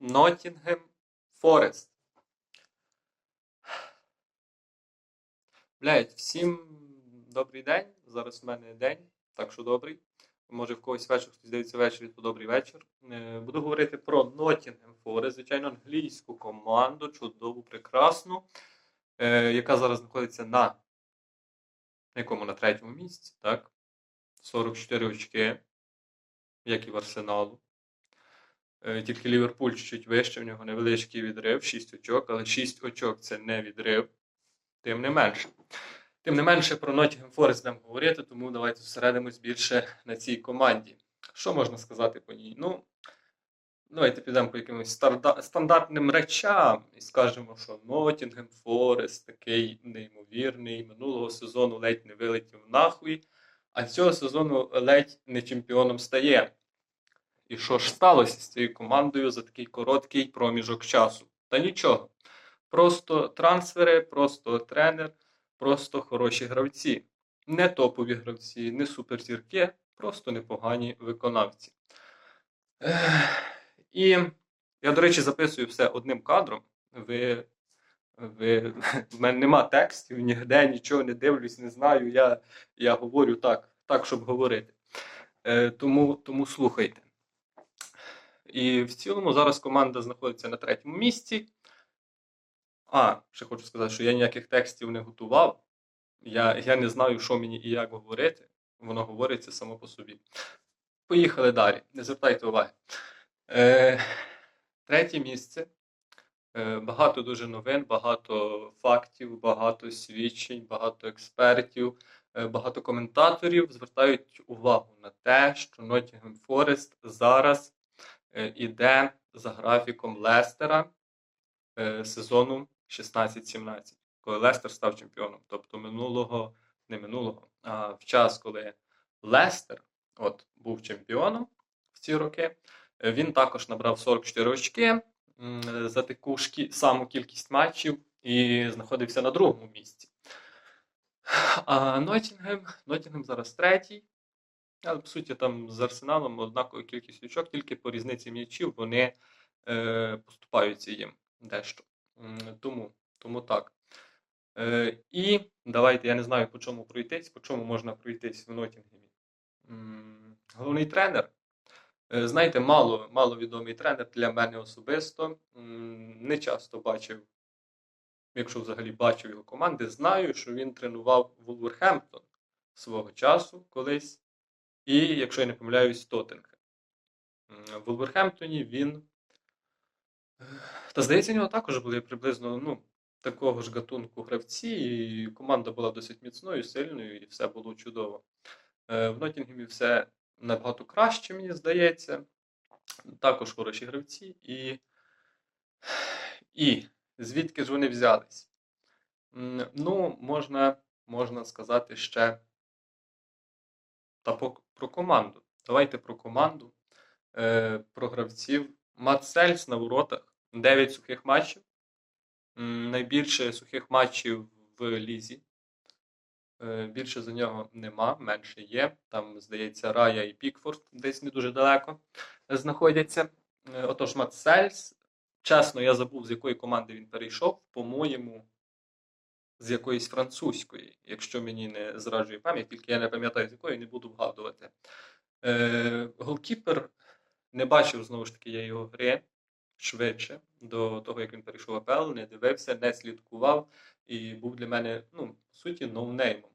Ноттінгем Форест. Блять, всім добрий день. Зараз в мене день, так що добрий. Може в когось вечір, хтось дивиться ввечері, то добрий вечір. Е, Буду говорити про Ноттінгем Форест, звичайно, англійську команду, чудову, прекрасну, е, яка зараз знаходиться на, якому на третьому місці, так? 44 очки, як і в Арсеналу. Е, Тільки Ліверпуль чуть вище, в нього невеличкий відрив, 6 очок, але 6 очок це не відрив, тим не менше. Тим не менше про Nottingham Forest будемо говорити, тому давайте зосередимось більше на цій команді. Що можна сказати по ній? Ну, давайте підемо по якимось стандартним речам і скажемо, що Nottingham Forest такий неймовірний, минулого сезону ледь не вилетів нахуй, а цього сезону ледь не чемпіоном стає. І що ж сталося з цією командою за такий короткий проміжок часу? Та нічого. Просто трансфери, просто тренер, просто хороші гравці. Не топові гравці, не суперзірки, просто непогані виконавці. І я, до речі, записую все одним кадром. Ви, ви, в мене нема текстів, ніде нічого не дивлюсь, не знаю. Я, я говорю так, так, щоб говорити. Е, тому, тому слухайте. І в цілому зараз команда знаходиться на третьому місці. А, ще хочу сказати, що я ніяких текстів не готував. Я, я не знаю, що мені і як говорити. Воно говориться само по собі. Поїхали далі. Не звертайте уваги. Е, третє місце. Е, багато дуже новин, багато фактів, багато свідчень, багато експертів, е, багато коментаторів звертають увагу на те, що Nottingham Forest зараз іде за графіком Лестера е, сезону 16-17, коли Лестер став чемпіоном. Тобто минулого, не минулого, а в час, коли Лестер от, був чемпіоном в ці роки, е, він також набрав 44 очки за таку ж саму кількість матчів і знаходився на другому місці. А Ноттінгем, Ноттінгем зараз третій. Але по суті там з Арсеналом однакова кількість очок, тільки по різниці м'ячів вони е, поступаються їм дещо. Тому, тому так. Е, і давайте я не знаю, по чому пройтись, по чому можна пройтись в Ноттінгемі. М, Головний тренер. Е, Знаєте, мало, мало відомий тренер для мене особисто. Не часто бачив, якщо взагалі бачив його команди, знаю, що він тренував Вулверхемптон свого часу колись. І, якщо я не помиляюсь, Тоттенхем. В Вулверхемптоні він. Та здається, у нього також були приблизно ну, такого ж гатунку гравці, і команда була досить міцною, сильною, і все було чудово. Е, В Ноттінгемі все набагато краще, мені здається. Також хороші гравці. І, і звідки ж вони взялись? Ну, можна, можна сказати ще та про команду. Давайте про команду, е, про гравців. Мат на воротах, 9 сухих матчів. Найбільше сухих матчів в лізі. Е, Більше за нього нема, менше є. Там, здається, Рая і Пікфорд десь не дуже далеко знаходяться. Е, Отож, Матсельс. Чесно, я забув, з якої команди він перейшов. По-моєму, з якоїсь французької, якщо мені не зраджує пам'ять, тільки я не пам'ятаю, з якої не буду вгадувати. Е, голкіпер не бачив знову ж таки я його гри швидше до того, як він перейшов в АПЛ, не дивився, не слідкував і був для мене, ну, по суті, ноунеймом.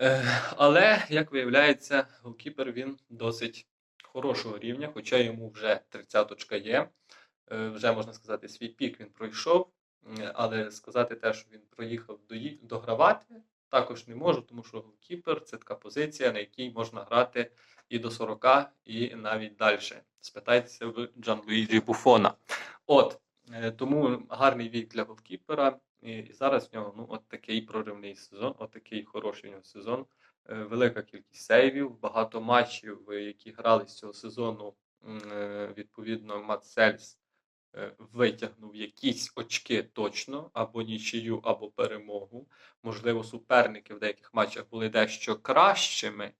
Е, але, як виявляється, голкіпер він досить хорошого рівня, хоча йому вже 30-очка є. Е, вже можна сказати, свій пік він пройшов. М, Але сказати те, що він проїхав догравати, також не можу, тому що голкіпер це така позиція, на якій можна грати і до 40, і навіть далі. Спитайтеся в Джанлуїджі Буфона. От е, тому гарний вік для голкіпера. І, зараз в нього ну, от такий проривний сезон, от такий хороший у нього сезон. Е, Велика кількість сейвів, багато матчів, е, які грали з цього сезону. е, Відповідно, Мат Сельс е, витягнув якісь очки точно, або нічию, або перемогу. Можливо, суперники в деяких матчах були дещо кращими,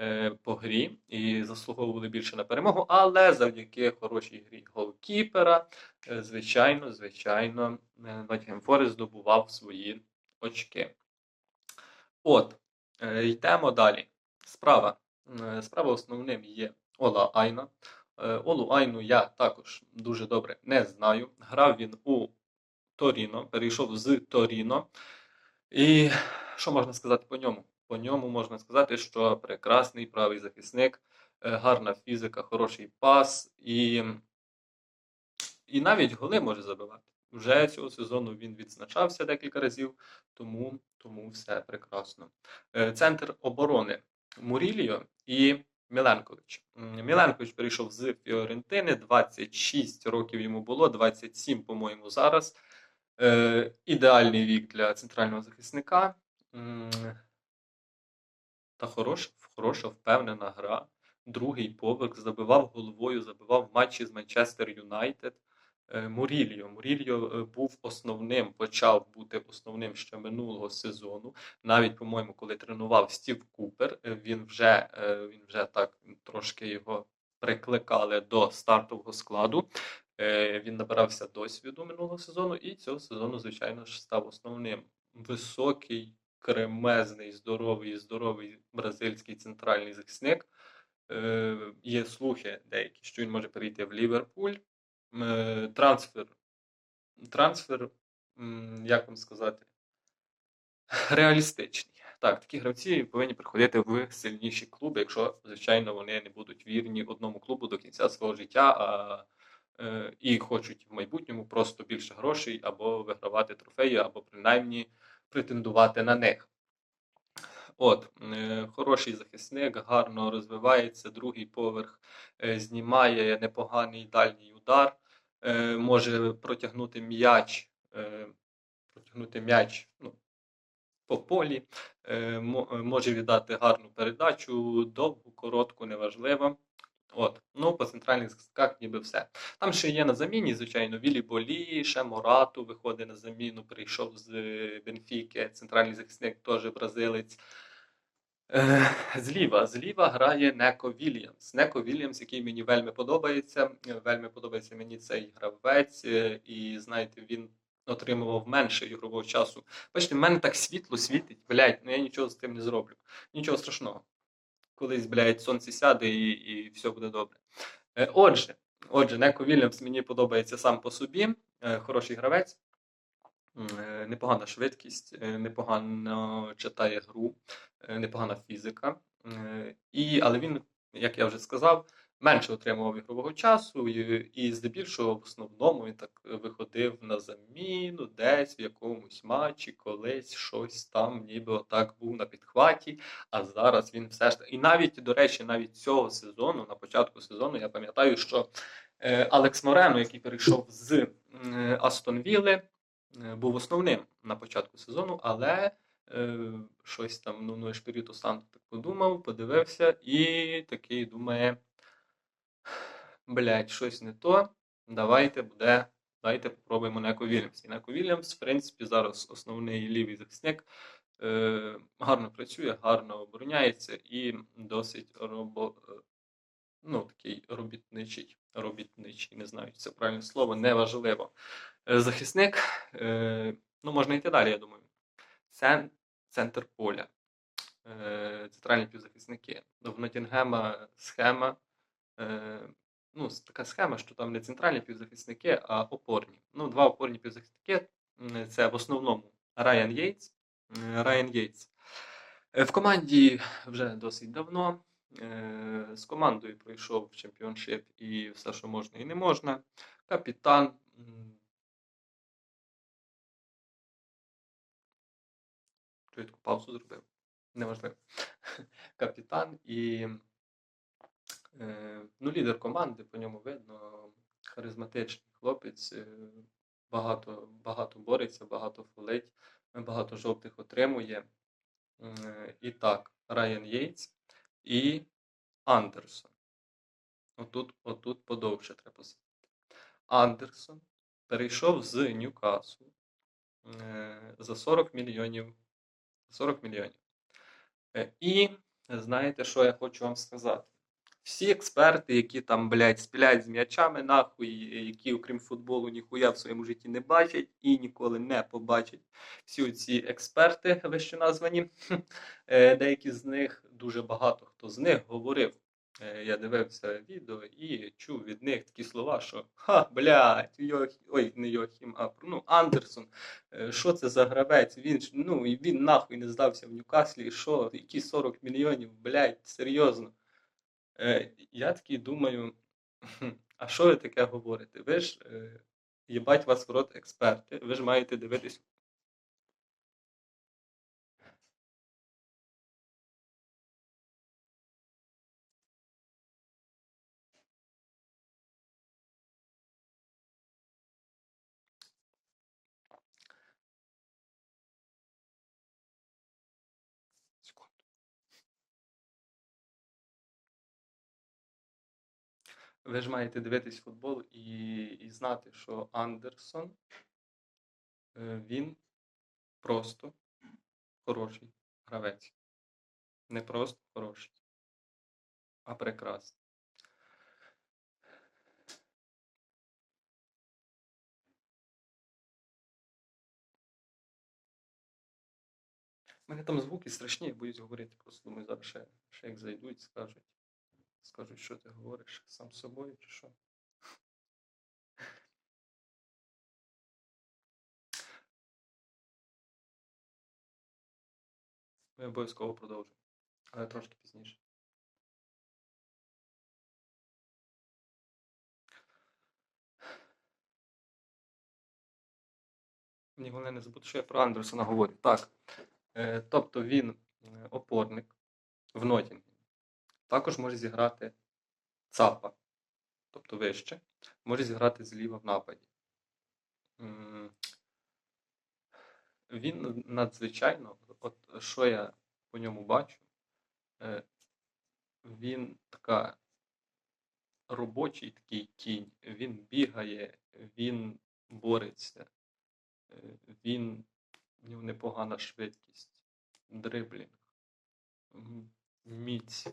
е, по грі і заслуговували більше на перемогу, але завдяки хорошій грі голкіпера, е, звичайно, звичайно, е, Ноттінгем Форест здобував свої очки. От, е, йдемо далі. Справа. Е, Справа основним є Ола Айна. Е, Олу Айну я також дуже добре не знаю. Грав він у Торіно, перейшов з Торіно. І що можна сказати по ньому? По ньому можна сказати, що прекрасний правий захисник, е, гарна фізика, хороший пас і, і навіть голи може забивати. Вже цього сезону він відзначався декілька разів, тому, тому все прекрасно. Е, Центр оборони Муріліо і Міленкович. Міленкович перейшов з Фіорентини, 26 років йому було, 27, по-моєму, зараз. Е, ідеальний вік для центрального захисника. Та хороша, хороша, впевнена гра. Другий поверх забивав головою, забивав матчі з Манчестер Юнайтед. Е, Мурільо. Мурільо е, був основним, почав бути основним ще минулого сезону. Навіть, по-моєму, коли тренував Стів Купер, е, він вже, він вже так трошки його прикликали до стартового складу. Він набирався досвіду минулого сезону, і цього сезону, звичайно ж, став основним. Високий, кремезний, здоровий, здоровий бразильський центральний захисник. Є слухи деякі, що він може перейти в Ліверпуль. Е, Трансфер. Трансфер, як вам сказати, реалістичний. Так, такі гравці повинні приходити в сильніші клуби, якщо, звичайно, вони не будуть вірні одному клубу до кінця свого життя, а е, і хочуть в майбутньому просто більше грошей або вигравати трофеї, або принаймні претендувати на них. От, е, хороший захисник, гарно розвивається, другий поверх е, знімає непоганий дальній удар, е, може протягнути м'яч, протягнути м'яч ну, по полі, мо- може віддати гарну передачу, довгу, коротку, неважливо. От, ну, по центральних захисниках ніби все. Там ще є на заміні, звичайно, Вілі Болі, ще Морату виходить на заміну, прийшов з Бенфіки, центральний захисник, теж бразилець. Е, Зліва, зліва грає Неко Вільямс. Неко Вільямс, який мені вельми подобається. Вельми подобається мені цей гравець, е, і знаєте, він отримував менше ігрового часу. Бачите, в мене так світло світить, блядь, ну я нічого з тим не зроблю. Нічого страшного. Колись, блядь, сонце сяде і, і все буде добре. Е, Отже, отже, Неко Вільямс мені подобається сам по собі. Хороший гравець. Е, Непогана швидкість, е, непогано читає гру, е, непогана фізика. І, але він, як я вже сказав, менше отримував ігрового часу, і, здебільшого в основному він так виходив на заміну десь в якомусь матчі, колись щось там, ніби отак був на підхваті. А зараз він все ж таки. І навіть, до речі, навіть цього сезону, на початку сезону, я пам'ятаю, що Алекс Морено, який перейшов з Астон Вілли, був основним на початку сезону, але е, щось там ну, ну Ешпіріту Санту так подумав, подивився і такий думає: блять, щось не то. Давайте буде. Давайте попробуємо Неко Вільямс. І Неко Вільямс, в принципі, зараз основний лівий захисник. Е, гарно працює, гарно обороняється і досить робо, е, ну, такий робітничий, робітничий, не знаю, це правильне слово, неважливо. Е, захисник, е, ну, можна йти далі, я думаю. Це центр поля. Е, центральні півзахисники. В Ноттінгема схема. Ну, така схема, що там не центральні півзахисники, а опорні. Ну, два опорні півзахисники це в основному Райан Єйтс. Райан Єйтс. В команді вже досить давно. Е, З командою пройшов чемпіоншип і все, що можна і не можна. Капітан. таку паузу зробив? Неважливо. Капітан і е, ну, лідер команди, по ньому видно, харизматичний хлопець, е, багато, багато бореться, багато фолить, багато жовтих отримує. І так, Райан Єйтс і Андерсон. Отут, отут подовше треба сказати. Андерсон перейшов з Ньюкасу е, за 40 мільйонів. 40 мільйонів. Е, І Знаєте, що я хочу вам сказати? Всі експерти, які там, блядь, спіляють з м'ячами, нахуй, які, окрім футболу, ніхуя в своєму житті не бачать і ніколи не побачать. Всі ці експерти, вище названі, е, деякі з них, дуже багато хто з них говорив. Е, Я дивився відео і чув від них такі слова, що ха, блядь, Йох... ой, не Йохім, а ну, Андерсон, е, що це за гравець? Він ж, ну, він нахуй не здався в Ньюкаслі, що, які 40 мільйонів, блядь, серйозно. Е, я такий думаю, а що ви таке говорите? Ви ж, е, їбать вас в рот експерти, ви ж маєте дивитись. Ви ж маєте дивитись футбол і, і знати, що Андерсон, е, він просто хороший гравець. Не просто хороший, а прекрасний. У мене там звуки страшні, я боюсь говорити. Просто думаю, зараз ще, ще як зайдуть, скажуть. Скажуть, що ти говориш сам з собою чи що. Ми обов'язково продовжимо, але трошки пізніше. Мені головне не забути, що я про Андерсона говорю. Так. Е, тобто він е, опорник в Нотінгемі. Також може зіграти ЦАПа, тобто вище, може зіграти зліва в нападі. Він надзвичайно, от що я по ньому бачу, е, він така робочий такий кінь, він бігає, він бореться, е, він, в нього непогана швидкість, дриблінг, міць,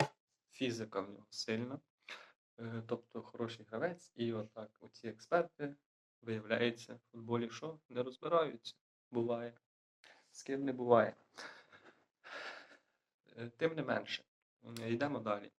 фізика в нього сильна. Е, Тобто хороший гравець, і отак оці експерти, виявляється, в футболі що не розбираються. Буває. З ким не буває. Е, Тим не менше, йдемо далі.